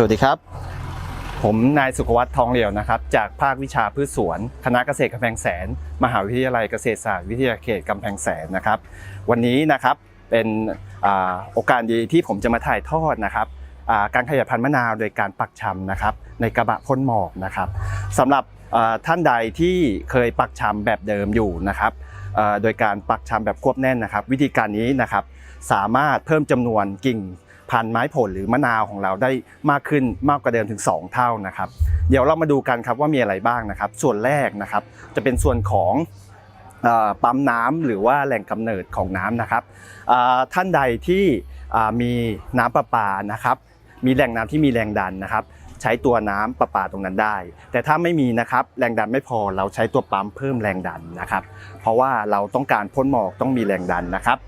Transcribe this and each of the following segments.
สวัสดีครับ ผมนายสุขวัตทองเหลียวนะครับ จากภาควิชาพืชสวน คณะเกษตรกำแพงแสน มหาวิทยาลัยเกษตรศาสตร์วิทยาเขตกำแพงแสนนะครับ วันนี้นะครับเป็นโอกาสดีที่ผมจะมาถ่ายทอดนะครับการขยายพันธุ์มะนาวโดยการปักชำนะครับ ในกระบะพ่นหมอกนะครับสำหรับท่านใดที่เคยปักชำแบบเดิมอยู่นะครับโดยการปักชำแบบควบแน่นนะครับ วิธีการนี้นะครับสามารถเพิ่มจำนวนกิ่ง พันธุ์ไม้ผลหรือมะนาวของเราได้มากขึ้นมากกว่าเดิมถึง 2 เท่านะครับ เดี๋ยวเรามาดูกันครับว่ามีอะไรบ้างนะครับ ส่วนแรกนะครับจะเป็นส่วนของปั๊มน้ำหรือว่าแหล่งกำเนิดของน้ำนะครับท่านใดที่มีน้ำประปานะครับ มีแหล่งน้ำที่มีแรงดันนะครับ ใช้ตัวน้ำประปาตรงนั้นได้ แต่ถ้าไม่มีนะครับแรงดันไม่พอเราใช้ตัวปั๊มเพิ่มแรงดันนะครับ เพราะว่าเราต้องการพ่นหมอกต้องมีแรงดันนะครับ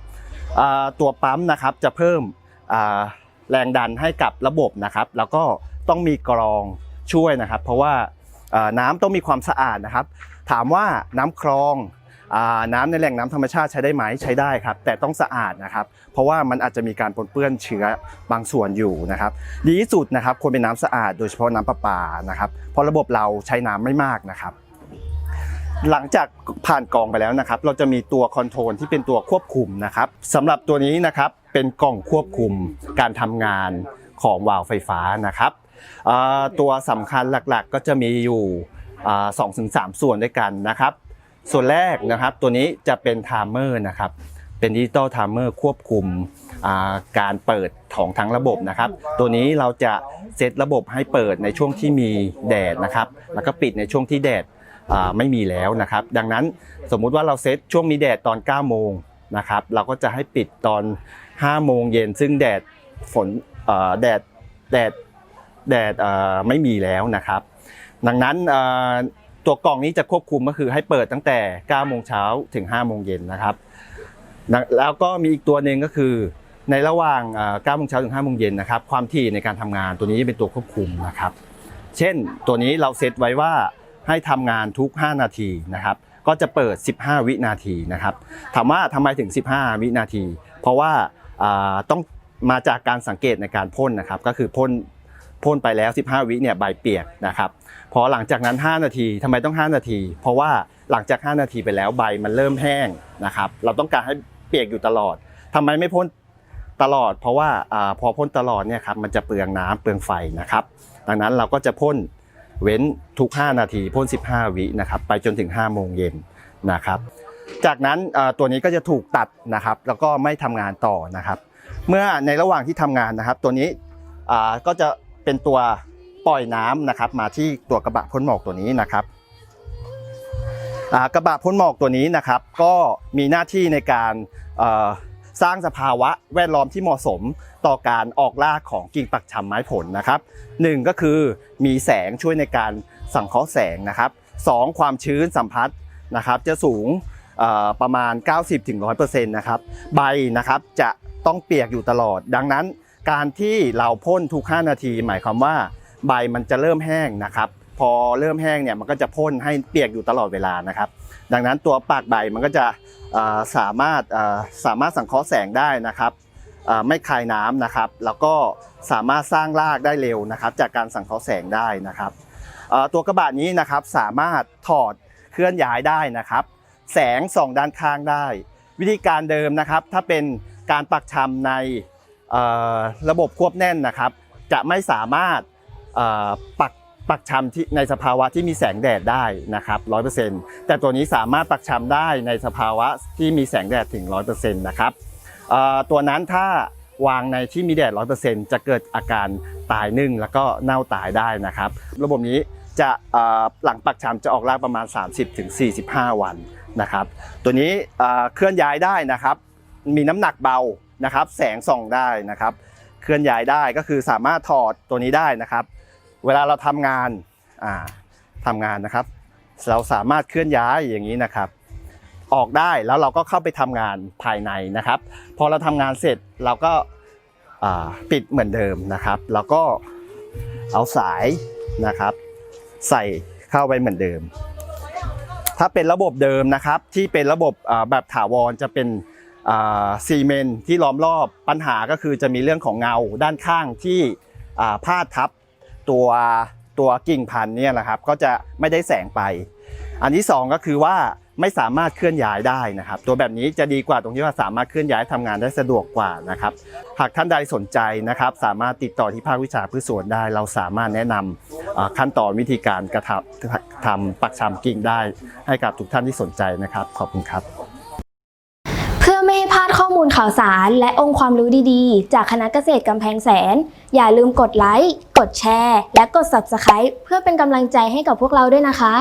ตัวปั๊มนะครับจะเพิ่ม แรงดันให้กับระบบนะครับ แล้วก็ต้องมีกรองช่วยนะครับ เพราะว่าน้ำต้องมีความสะอาดนะครับ ถามว่าน้ำคลองน้ำในแหล่งน้ำธรรมชาติใช้ได้ไหมใช้ได้ครับ แต่ต้องสะอาดนะครับ เพราะว่ามันอาจจะมีการปนเปื้อนเชื้อบางส่วนอยู่นะครับ ดีที่สุดนะครับควรเป็นน้ำสะอาดโดยเฉพาะน้ำประปานะครับเพราะระบบเราใช้น้ำไม่มากนะครับ หลังจากผ่านกองไปแล้วนะครับ เราจะมีตัวคอนโทรลที่เป็นตัวควบคุมนะครับสำหรับตัวนี้นะครับ เป็นกล่องควบคุมการทำงานของวาล์วไฟฟ้านะครับตัวสำคัญหลักๆก็จะมีอยู่สองถึงสามส่วนด้วยกันนะครับ ส่วนแรกนะครับตัวนี้จะเป็นไทม์เมอร์นะครับเป็นดิจิตอลไทม์เมอร์ควบคุมการเปิดของทั้งระบบนะครับ ตัวนี้เราจะเซตระบบให้เปิดในช่วงที่มีแดดนะครับ แล้วก็ปิดในช่วงที่แดดไม่มีแล้วนะครับ ดังนั้นสมมุติว่าเราเซตช่วงมีแดดตอน 9 โมงนะครับ เราก็จะให้ปิดตอน 5โมงเย็นซึ่งแดดฝนแดดแดดแดดไม่มีแล้วนะครับ ดังนั้นตัวกล่องนี้จะควบคุมก็คือให้เปิดตั้งแต่9โมงเช้าถึง5โมงเย็นนะครับ แล้วก็มีอีกตัวหนึ่งก็คือในระหว่างเอ่อ9โมงเช้าถึง5โมงเย็นนะครับ ความถี่ในการทำงานตัวนี้เป็นตัวควบคุมนะครับ เช่นตัวนี้เราเซตไว้ว่าให้ทำงานทุก 5 นาทีนะครับ ก็จะเปิด 15 วินาทีนะครับ ถามว่าทำไมถึง 15 วินาที เพราะว่า ต้องมาจากการสังเกตในการพ่นนะครับ ก็คือพ่นพ่นไปแล้ว 15 วิเนี่ยใบเปียกนะครับพอหลังจากนั้น 5 นาทีทำไมต้อง 5 นาที เพราะว่าหลังจาก 5 นาทีไปแล้วใบมันเริ่มแห้งนะครับ เราต้องการให้เปียกอยู่ตลอดทำไมไม่พ่นตลอด เพราะว่าอพอพ่นตลอดเนี่ยครับมันจะเปลืองน้ำเปลืองไฟนะครับ ดังนั้นเราก็จะพ่นเว้นทุก 5 นาทีพ่น 15 วินะครับไปจนถึง 5 โมงเย็นนะครับ จากนั้นตัวนี้ก็จะถูกตัดนะครับ แล้วก็ไม่ทำงานต่อนะครับ เมื่อในระหว่างที่ทำงานนะครับ ตัวนี้ก็จะเป็นตัวปล่อยน้ำนะครับ มาที่ตัวกระบะพ่นหมอกตัวนี้นะครับกระบะพ่นหมอกตัวนี้นะครับ ก็มีหน้าที่ในการสร้างสภาวะแวดล้อมที่เหมาะสมต่อการออกล่าของกิ่งปักชำไม้ผลนะครับหนึ่งก็คือมีแสงช่วยในการสังเคราะห์แสงนะครับสองความชื้นสัมผัสนะครับ จะสูง ประมาณ 90-100%นะครับใบนะครับจะต้องเปียกอยู่ตลอด ดังนั้นการที่เราพ่นทุก 5 นาที หมายความว่าใบมันจะเริ่มแห้งนะครับ พอเริ่มแห้งเนี่ยมันก็จะพ่นให้เปียกอยู่ตลอดเวลานะครับ ดังนั้นตัวปากใบมันก็จะสามารถสามารถสังเคราะห์แสงได้นะครับไม่คายน้ำนะครับ แล้วก็สามารถสร้างรากได้เร็วนะครับ จากการสังเคราะห์แสงได้นะครับตัวกระบะนี้นะครับสามารถถอดเคลื่อนย้ายได้นะครับ แสงส่องด้านข้างได้ วิธีการเดิมนะครับ ถ้าเป็นการปักชำในระบบควบแน่นนะครับ จะไม่สามารถปักปักชำที่ในสภาวะที่มีแสงแดดได้นะครับ100%แต่ตัวนี้สามารถปักชำได้ในสภาวะที่มีแสงแดดถึง 100%นะครับตัวนั้นถ้าวางในที่มีแดด 100%จะเกิดอาการตายนึ่งแล้วก็เน่าตายได้นะครับ ระบบนี้จะหลังปักชำจะออกรากประมาณ 30-45 วัน นะครับ ตัวนี้เคลื่อนย้ายได้นะครับ มีน้ำหนักเบานะครับ แสงส่องได้นะครับ เคลื่อนย้ายได้ก็คือสามารถถอดตัวนี้ได้นะครับ เวลาเราทำงานอ่าทำงานนะครับ เราสามารถเคลื่อนย้ายอย่างนี้นะครับ ออกได้แล้วเราก็เข้าไปทำงานภายในนะครับ พอเราทำงานเสร็จเราก็ปิดเหมือนเดิมนะครับ แล้วก็เอาสายนะครับ ใส่เข้าไปเหมือนเดิม ถ้าเป็นระบบเดิมนะครับ ที่เป็นระบบแบบถาวรจะเป็นซีเมนที่ล้อมรอบปัญหาก็คือจะมีเรื่องของเงาด้านข้างที่อ่าพาดทับตัวตัวกิ่งพันธุ์เนี่ยนะครับ ก็จะไม่ได้แสงไป อันที่สองก็คือว่า ไม่สามารถเคลื่อนย้ายได้นะครับ ตัวแบบนี้จะดีกว่าตรงที่ว่าสามารถเคลื่อนย้ายทำงานได้สะดวกกว่านะครับ หากท่านใดสนใจนะครับ สามารถติดต่อที่ภาควิชาพืชสวนได้ เราสามารถแนะนำอ่าขั้นตอนวิธีการกระทำทำปักชำกิ่งได้ ให้กับทุกท่านที่สนใจนะครับ ขอบคุณครับ เพื่อไม่ให้พลาดข้อมูลข่าวสารและองค์ความรู้ดีๆ จากคณะเกษตรกำแพงแสน อย่าลืมกดไลค์กดแชร์ และกด Subscribe เพื่อเป็นกำลังใจให้กับพวกเราด้วยนะคะ